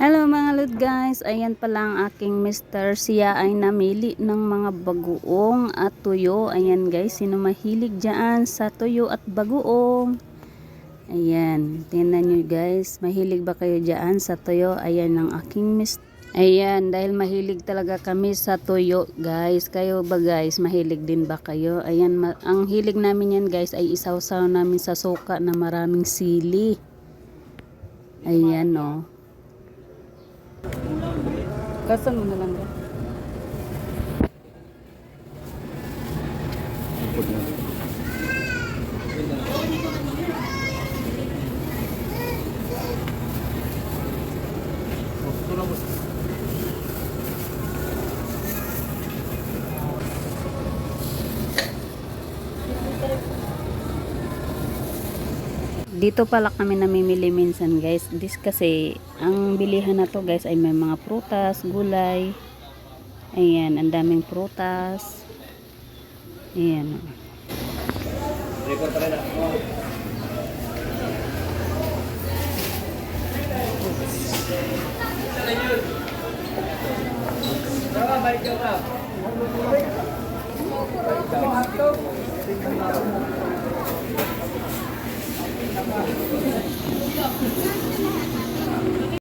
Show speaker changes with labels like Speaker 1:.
Speaker 1: Hello mga lud guys, ayan pala ang aking mister. Siya ay namili ng mga bagoong at tuyo. Ayan guys, sino mahilig dyan sa tuyo at bagoong? Ayan, tingnan nyo guys, mahilig ba kayo dyan sa tuyo? Ayan ang aking mister. Ayan, dahil mahilig talaga kami sa tuyo guys. Kayo ba guys, mahilig din ba kayo? Ayan, ang hilig namin yan guys ay isaw-saw namin sa suka na maraming sili. Ayan oh. Kasan mo na lang ba? Dito pala kami namimili minsan guys. This kasi, ang bilihan na to guys ay may mga prutas, gulay. Ayan, ang daming prutas. Ayan. oh.